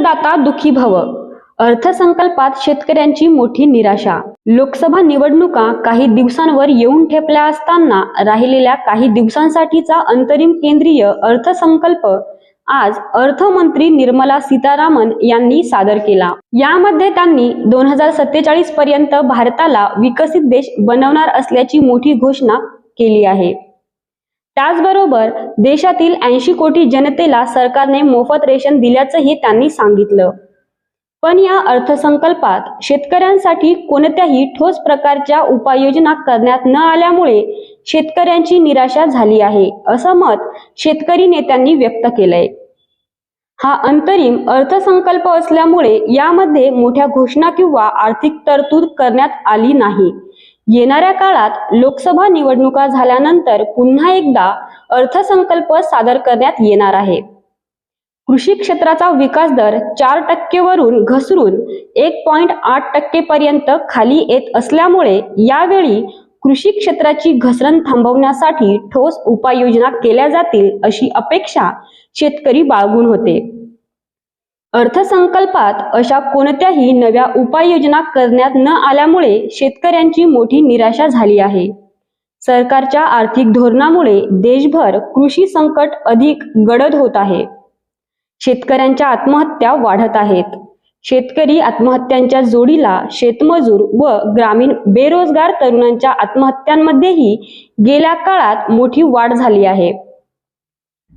अन्नदाता दुखी भव. अर्थसंकल्पात शेतकऱ्यांची मोठी निराशा. लोकसभा निवडणुका काही दिवसांवर येऊन ठेपल्या असताना राहिलेल्या काही दिवसांसाठीचा अंतरिम केंद्रीय अर्थसंकल्प आज अर्थमंत्री निर्मला सीतारामन यांनी सादर केला. यामध्ये त्यांनी दोन हजार सत्तेचाळीस पर्यंत भारताला विकसित देश बनवणार असल्याची मोठी घोषणा केली आहे. त्याचबरोबर देशातील ऐंशी कोटी जनतेला सरकारने मोफत रेशन दिल्याचंही त्यांनी सांगितलं. पण या अर्थसंकल्पात शेतकऱ्यांसाठी कोणत्याही ठोस प्रकारच्या उपाययोजना करण्यात न आल्यामुळे शेतकऱ्यांची निराशा झाली आहे असं मत शेतकरी नेत्यांनी व्यक्त केलंय. हा अंतरिम अर्थसंकल्प असल्यामुळे यामध्ये मोठ्या घोषणा किंवा आर्थिक तरतूद करण्यात आली नाही. येणाऱ्या काळात लोकसभा निवडणुका झाल्यानंतर पुन्हा एकदा अर्थसंकल्प सादर करण्यात येणार आहे. कृषी क्षेत्राचा विकास दर चार टक्केवरून घसरून एक पॉइंट आठ टक्केपर्यंत खाली येत असल्यामुळे यावेळी कृषी क्षेत्राची घसरण थांबवण्यासाठी ठोस उपाययोजना केल्या जातील अशी अपेक्षा शेतकरी बाळगून होते. अर्थसंकल्पात अशा कोणत्याही नव्या उपाययोजना करण्यात न आल्यामुळे शेतकऱ्यांची मोठी निराशा झाली आहे. सरकारच्या आर्थिक धोरणामुळे देशभर कृषी संकट अधिक गडद होत आहे. शेतकऱ्यांच्या आत्महत्या वाढत आहेत. शेतकरी आत्महत्यांच्या जोडीला शेतमजूर व ग्रामीण बेरोजगार तरुणांच्या आत्महत्यांमध्येही गेल्या काळात मोठी वाढ झाली आहे.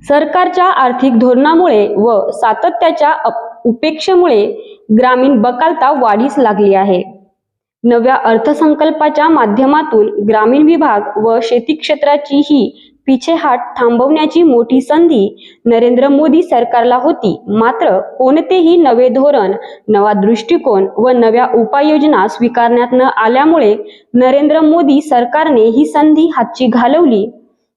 सरकारच्या आर्थिक धोरणामुळे व सातत्याच्या अप- उपेक्षेमुळे ग्रामीण बकालता वाढीस लागली आहे. नव्या अर्थसंकल्पाच्या माध्यमातून ग्रामीण विभाग व शेती क्षेत्राची ही पिछेहाट थांबवण्याची मोठी संधी नरेंद्र मोदी सरकारला होती. मात्र कोणतेही नवे धोरण नवा दृष्टिकोन व नव्या उपाययोजना स्वीकारण्यात न आल्यामुळे नरेंद्र मोदी सरकारने ही संधी हातची घालवली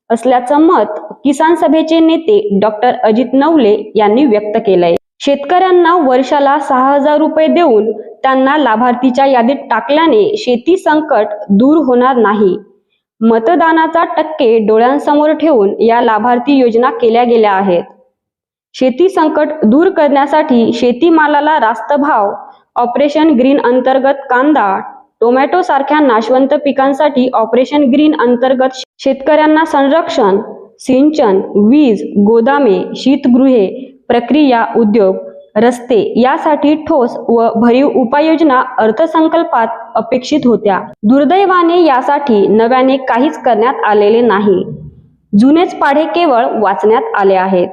असल्याचं मत किसान सभेचे नेते डॉक्टर अजित नवले यांनी व्यक्त केलंय. शेतकऱ्यांना वर्षाला सहा हजार रुपये देऊन त्यांना लाभार्थीच्या यादीत टाकल्याने शेती संकट दूर होणार नाही. मतदानाचा टक्के डोळ्यांसमोर ठेवून या लाभार्थी योजना केल्या गेल्या आहेत. शेती संकट दूर करण्यासाठी शेतीमालाला रास्त भाव ऑपरेशन ग्रीन अंतर्गत कांदा टोमॅटो सारख्या नाशवंत पिकांसाठी ऑपरेशन ग्रीन अंतर्गत शेतकऱ्यांना संरक्षण सिंचन वीज गोदामे शीतगृहे प्रक्रिया उद्योग रस्ते यासाठी ठोस व भरीव उपाययोजना अर्थसंकल्पात अपेक्षित होत्या. दुर्दैवाने यासाठी नव्याने काहीच करण्यात आलेले नाही. जुनेच पाढे केवळ वाचण्यात आले आहेत.